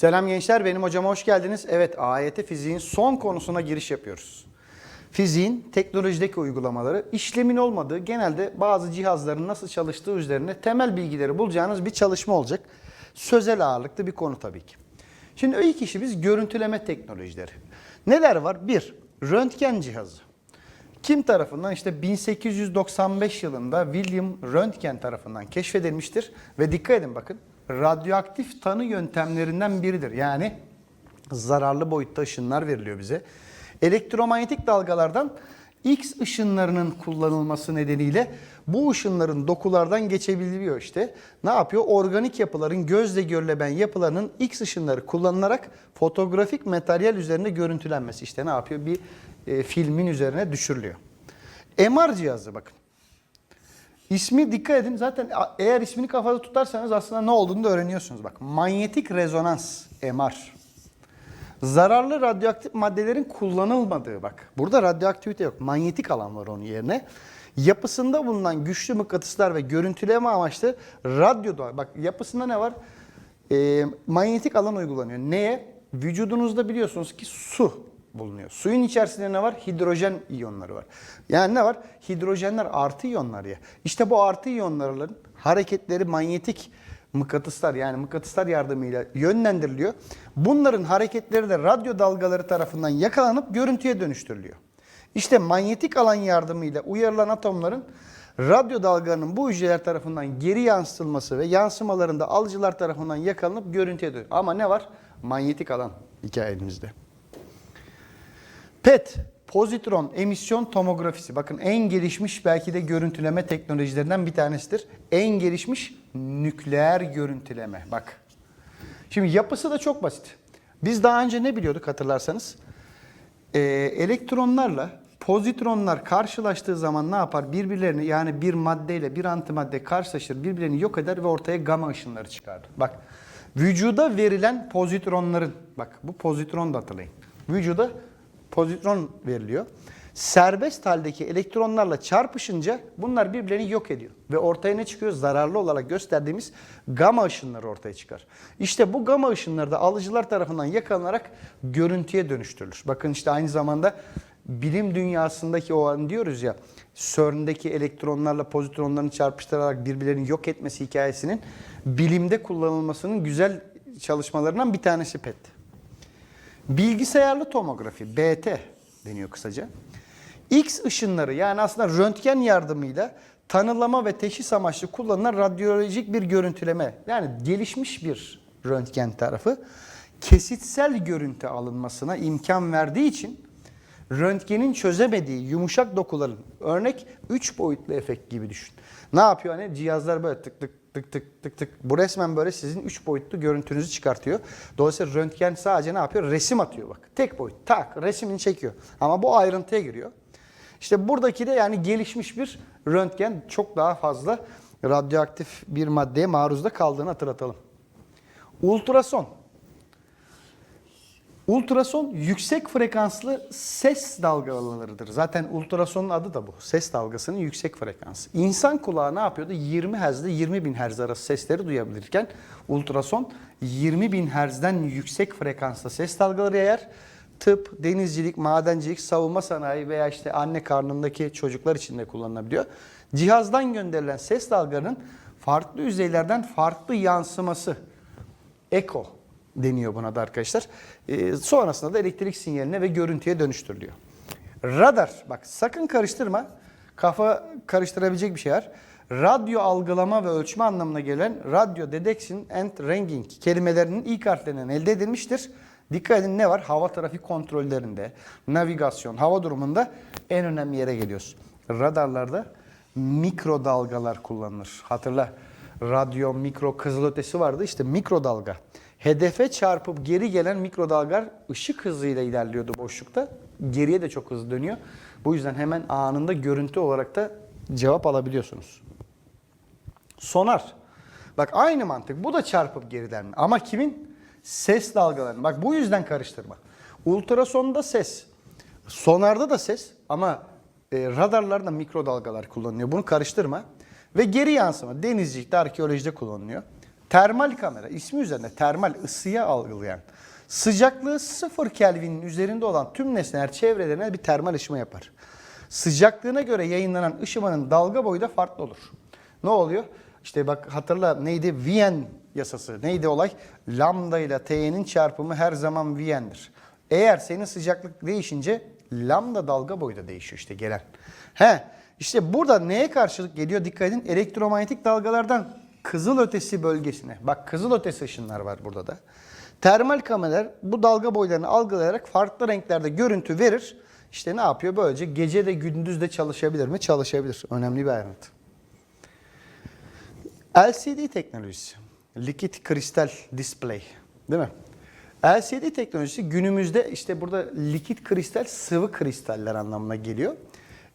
Selam gençler, benim hocama hoş geldiniz. Evet, AYT fiziğin son konusuna giriş yapıyoruz. Fiziğin teknolojideki uygulamaları, işlemin olmadığı, genelde bazı cihazların nasıl çalıştığı üzerine temel bilgileri bulacağınız bir çalışma olacak. Sözel ağırlıklı bir konu tabii ki. Şimdi ilk işimiz görüntüleme teknolojileri. Neler var? Bir, röntgen cihazı. Kim tarafından? İşte 1895 yılında William Röntgen tarafından keşfedilmiştir. Ve dikkat edin bakın, radyoaktif tanı yöntemlerinden biridir. Yani zararlı boyutta ışınlar veriliyor bize. Elektromanyetik dalgalardan X ışınlarının kullanılması nedeniyle bu ışınların dokulardan geçebiliyor işte. Ne yapıyor? Organik yapıların gözle görülebilen yapılarının X ışınları kullanılarak fotoğrafik materyal üzerinde görüntülenmesi. İşte ne yapıyor? Bir e, filmin üzerine düşürülüyor. MR cihazı bakın. İsmi dikkat edin. Zaten eğer ismini kafada tutarsanız aslında ne olduğunu da öğreniyorsunuz. Bak manyetik rezonans MR. Zararlı radyoaktif maddelerin kullanılmadığı bak. Burada radyoaktivite yok. Manyetik alan var onun yerine. Yapısında bulunan güçlü mıknatıslar ve görüntüleme amaçlı radyo da bak yapısında ne var? Ee, manyetik alan uygulanıyor. Neye? Vücudunuzda biliyorsunuz ki su bulunuyor. Suyun içerisinde ne var? Hidrojen iyonları var. Yani ne var? Hidrojenler artı iyonlar ya. İşte bu artı iyonların hareketleri manyetik mıknatıslar yani mıknatıslar yardımıyla yönlendiriliyor. Bunların hareketleri de radyo dalgaları tarafından yakalanıp görüntüye dönüştürülüyor. İşte manyetik alan yardımıyla uyarılan atomların radyo dalgalarının bu hücreler tarafından geri yansıtılması ve yansımalarında alıcılar tarafından yakalanıp görüntüye dönüyor. Ama ne var? Manyetik alan hikayemizde. PET, pozitron emisyon tomografisi. Bakın en gelişmiş belki de görüntüleme teknolojilerinden bir tanesidir. En gelişmiş nükleer görüntüleme. Bak. Şimdi yapısı da çok basit. Biz daha önce ne biliyorduk hatırlarsanız? Ee, elektronlarla pozitronlar karşılaştığı zaman ne yapar? Birbirlerini yani bir maddeyle bir antimadde karşılaşır, birbirlerini yok eder ve ortaya gama ışınları çıkardı. Bak vücuda verilen pozitronların, bak bu pozitron da hatırlayın. Vücuda pozitron veriliyor. Serbest haldeki elektronlarla çarpışınca bunlar birbirlerini yok ediyor. Ve ortaya ne çıkıyor? Zararlı olarak gösterdiğimiz gama ışınları ortaya çıkar. İşte bu gama ışınları da alıcılar tarafından yakalanarak görüntüye dönüştürülür. Bakın işte aynı zamanda bilim dünyasındaki o an diyoruz ya CERN'deki elektronlarla pozitronların çarpıştırarak birbirlerini yok etmesi hikayesinin bilimde kullanılmasının güzel çalışmalarından bir tanesi PET. Bilgisayarlı tomografi, BT deniyor kısaca. X ışınları yani aslında röntgen yardımıyla tanılama ve teşhis amaçlı kullanılan radyolojik bir görüntüleme. Yani gelişmiş bir röntgen tarafı kesitsel görüntü alınmasına imkan verdiği için röntgenin çözemediği yumuşak dokuların örnek 3 boyutlu efekt gibi düşün. Ne yapıyor hani cihazlar böyle tık tık tık tık tık tık. Bu resmen böyle sizin 3 boyutlu görüntünüzü çıkartıyor. Dolayısıyla röntgen sadece ne yapıyor? Resim atıyor bak. Tek boyut tak resmini çekiyor. Ama bu ayrıntıya giriyor. İşte buradaki de yani gelişmiş bir röntgen çok daha fazla radyoaktif bir maddeye maruzda kaldığını hatırlatalım. Ultrason. Ultrason yüksek frekanslı ses dalgalarıdır. Zaten ultrasonun adı da bu. Ses dalgasının yüksek frekansı. İnsan kulağı ne yapıyordu? 20 Hz ile 20 bin Hz arası sesleri duyabilirken ultrason 20 bin Hz'den yüksek frekanslı ses dalgaları yayar. Tıp, denizcilik, madencilik, savunma sanayi veya işte anne karnındaki çocuklar için de kullanılabiliyor. Cihazdan gönderilen ses dalgalarının farklı yüzeylerden farklı yansıması. Eko deniyor buna da arkadaşlar. Ee, sonrasında da elektrik sinyaline ve görüntüye dönüştürülüyor. Radar, bak sakın karıştırma. Kafa karıştırabilecek bir şey var. Radyo algılama ve ölçme anlamına gelen radio detection and ranging kelimelerinin ilk harflerinden elde edilmiştir. Dikkat edin ne var? Hava trafik kontrollerinde, navigasyon, hava durumunda en önemli yere geliyoruz. Radarlarda mikrodalgalar kullanılır. Hatırla radyo, mikro, kızılötesi vardı. İşte mikrodalga. Hedefe çarpıp geri gelen mikrodalgalar ışık hızıyla ilerliyordu boşlukta. Geriye de çok hızlı dönüyor. Bu yüzden hemen anında görüntü olarak da cevap alabiliyorsunuz. Sonar. Bak aynı mantık. Bu da çarpıp geriden mi? Ama kimin? Ses dalgalarının. Bak bu yüzden karıştırma. Ultrasonda ses. Sonarda da ses ama e, radarlarda mikrodalgalar kullanılıyor. Bunu karıştırma. Ve geri yansıma. Denizcilikte, arkeolojide kullanılıyor. Termal kamera ismi üzerinde termal ısıya algılayan sıcaklığı 0 Kelvin'in üzerinde olan tüm nesneler çevrelerine bir termal ışıma yapar. Sıcaklığına göre yayınlanan ışımanın dalga boyu da farklı olur. Ne oluyor? İşte bak hatırla neydi? Wien yasası. Neydi olay? Lambda ile T'nin çarpımı her zaman Wien'dir. Eğer senin sıcaklık değişince lambda dalga boyu da değişiyor işte gelen. He, işte burada neye karşılık geliyor? Dikkat edin. Elektromanyetik dalgalardan kızıl ötesi bölgesine. Bak kızıl ötesi ışınlar var burada da. Termal kameralar bu dalga boylarını algılayarak farklı renklerde görüntü verir. İşte ne yapıyor? Böylece gece de gündüz de çalışabilir mi? Çalışabilir. Önemli bir ayrıntı. LCD teknolojisi. Liquid Crystal Display. Değil mi? LCD teknolojisi günümüzde işte burada likit kristal sıvı kristaller anlamına geliyor.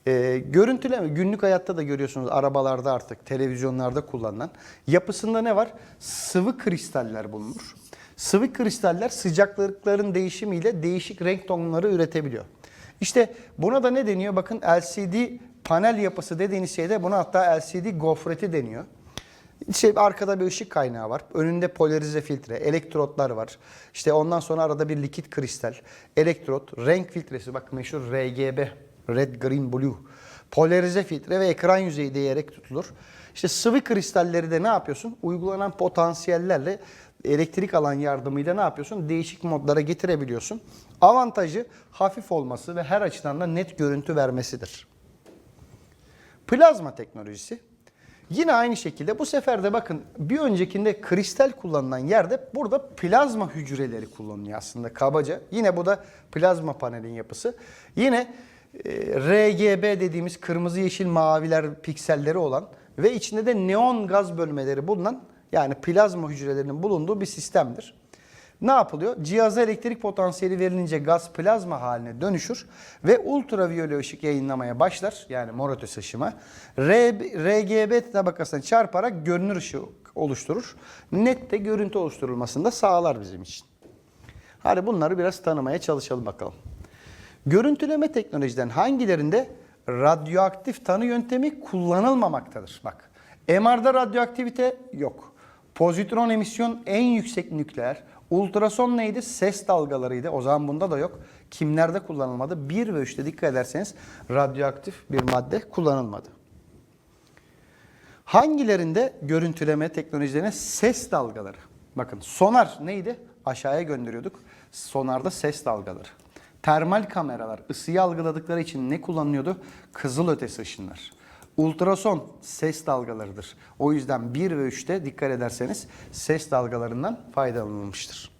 Ee, görüntüleme günlük hayatta da görüyorsunuz arabalarda artık televizyonlarda kullanılan. Yapısında ne var? Sıvı kristaller bulunur. Sıvı kristaller sıcaklıkların değişimiyle değişik renk tonları üretebiliyor. İşte buna da ne deniyor? Bakın LCD panel yapısı dediğiniz şeyde buna hatta LCD gofreti deniyor. İşte arkada bir ışık kaynağı var. Önünde polarize filtre, elektrotlar var. İşte ondan sonra arada bir likit kristal, elektrot, renk filtresi. Bak meşhur RGB, Red, Green, Blue. Polarize filtre ve ekran yüzeyi değerek tutulur. İşte sıvı kristalleri de ne yapıyorsun? Uygulanan potansiyellerle elektrik alan yardımıyla ne yapıyorsun? Değişik modlara getirebiliyorsun. Avantajı hafif olması ve her açıdan da net görüntü vermesidir. Plazma teknolojisi. Yine aynı şekilde bu sefer de bakın bir öncekinde kristal kullanılan yerde burada plazma hücreleri kullanılıyor aslında kabaca. Yine bu da plazma panelin yapısı. Yine RGB dediğimiz kırmızı yeşil maviler pikselleri olan ve içinde de neon gaz bölmeleri bulunan yani plazma hücrelerinin bulunduğu bir sistemdir. Ne yapılıyor? Cihaza elektrik potansiyeli verilince gaz plazma haline dönüşür ve ultraviyole ışık yayınlamaya başlar. Yani mor ötesi ışıma. RGB tabakasına çarparak görünür ışığı oluşturur. Net de görüntü oluşturulmasını da sağlar bizim için. Hadi bunları biraz tanımaya çalışalım bakalım. Görüntüleme teknolojiden hangilerinde radyoaktif tanı yöntemi kullanılmamaktadır? Bak, MR'da radyoaktivite yok. Pozitron emisyon en yüksek nükleer. Ultrason neydi? Ses dalgalarıydı. O zaman bunda da yok. Kimlerde kullanılmadı? 1 ve 3'te dikkat ederseniz radyoaktif bir madde kullanılmadı. Hangilerinde görüntüleme teknolojilerine ses dalgaları? Bakın sonar neydi? Aşağıya gönderiyorduk. Sonarda ses dalgaları. Termal kameralar ısıyı algıladıkları için ne kullanılıyordu? Kızıl ötesi ışınlar. Ultrason ses dalgalarıdır. O yüzden 1 ve 3'te dikkat ederseniz ses dalgalarından faydalanılmıştır.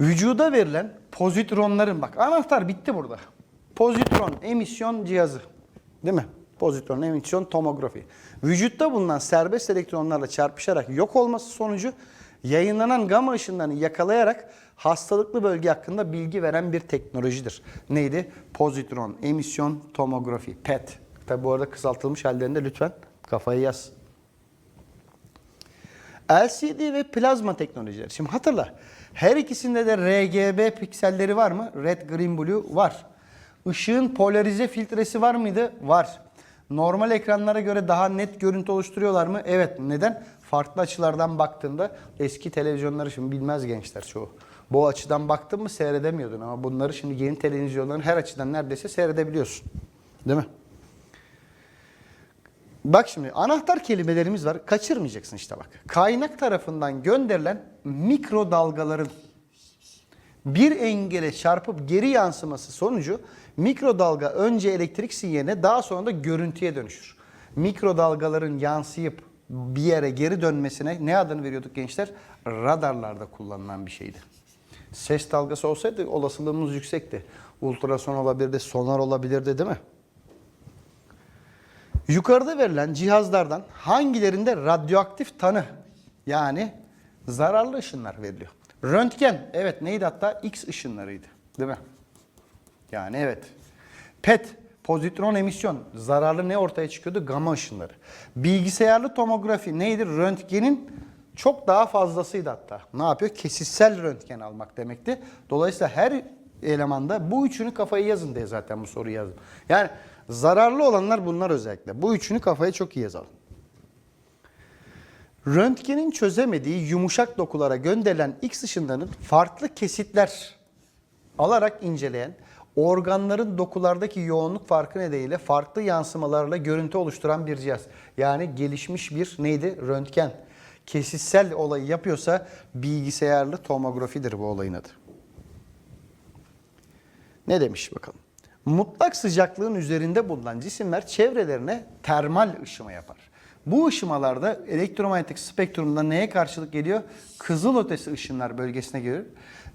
Vücuda verilen pozitronların bak anahtar bitti burada. Pozitron emisyon cihazı. Değil mi? Pozitron emisyon tomografi. Vücutta bulunan serbest elektronlarla çarpışarak yok olması sonucu yayınlanan gama ışınlarını yakalayarak hastalıklı bölge hakkında bilgi veren bir teknolojidir. Neydi? Pozitron emisyon tomografi, PET. Tabi bu arada kısaltılmış hallerinde lütfen kafayı yaz. LCD ve plazma teknolojileri. Şimdi hatırla. Her ikisinde de RGB pikselleri var mı? Red, green, blue var. Işığın polarize filtresi var mıydı? Var. Normal ekranlara göre daha net görüntü oluşturuyorlar mı? Evet. Neden? Farklı açılardan baktığında eski televizyonları şimdi bilmez gençler çoğu. Bu açıdan baktın mı seyredemiyordun ama bunları şimdi yeni televizyonların her açıdan neredeyse seyredebiliyorsun. Değil mi? Bak şimdi anahtar kelimelerimiz var. Kaçırmayacaksın işte bak. Kaynak tarafından gönderilen mikrodalgaların bir engele çarpıp geri yansıması sonucu mikrodalga önce elektrik sinyaline daha sonra da görüntüye dönüşür. Mikrodalgaların yansıyıp bir yere geri dönmesine ne adını veriyorduk gençler? Radarlarda kullanılan bir şeydi. Ses dalgası olsaydı olasılığımız yüksekti. Ultrason olabilirdi, sonar olabilirdi değil mi? Yukarıda verilen cihazlardan hangilerinde radyoaktif tanı yani zararlı ışınlar veriliyor? Röntgen evet neydi hatta X ışınlarıydı değil mi? Yani evet. PET pozitron emisyon zararlı ne ortaya çıkıyordu? Gama ışınları. Bilgisayarlı tomografi neydi? Röntgenin çok daha fazlasıydı hatta. Ne yapıyor? Kesitsel röntgen almak demekti. Dolayısıyla her elemanda bu üçünü kafayı yazın diye zaten bu soruyu yazdım. Yani zararlı olanlar bunlar özellikle. Bu üçünü kafaya çok iyi yazalım. Röntgenin çözemediği yumuşak dokulara gönderilen X ışınlarının farklı kesitler alarak inceleyen, organların dokulardaki yoğunluk farkı nedeniyle farklı yansımalarla görüntü oluşturan bir cihaz. Yani gelişmiş bir neydi? Röntgen. Kesitsel olayı yapıyorsa bilgisayarlı tomografidir bu olayın adı. Ne demiş bakalım? Mutlak sıcaklığın üzerinde bulunan cisimler çevrelerine termal ışıma yapar. Bu ışımalarda elektromanyetik spektrumda neye karşılık geliyor? Kızılötesi ışınlar bölgesine geliyor.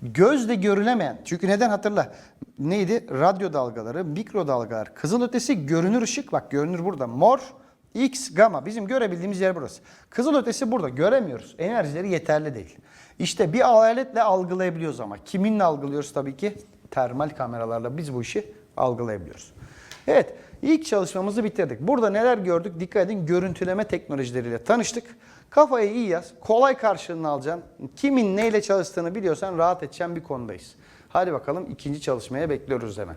Gözle görülemeyen, çünkü neden hatırla, neydi? Radyo dalgaları, mikro dalgalar, kızılötesi görünür ışık, bak görünür burada, mor, X, gamma, bizim görebildiğimiz yer burası. Kızılötesi burada, göremiyoruz. Enerjileri yeterli değil. İşte bir aletle algılayabiliyoruz ama. Kiminle algılıyoruz tabii ki? Termal kameralarla biz bu işi algılayabiliyoruz. Evet, ilk çalışmamızı bitirdik. Burada neler gördük? Dikkat edin, görüntüleme teknolojileriyle tanıştık. Kafayı iyi yaz, kolay karşılığını alacaksın. Kimin neyle çalıştığını biliyorsan rahat edeceğin bir konudayız. Hadi bakalım ikinci çalışmaya bekliyoruz hemen.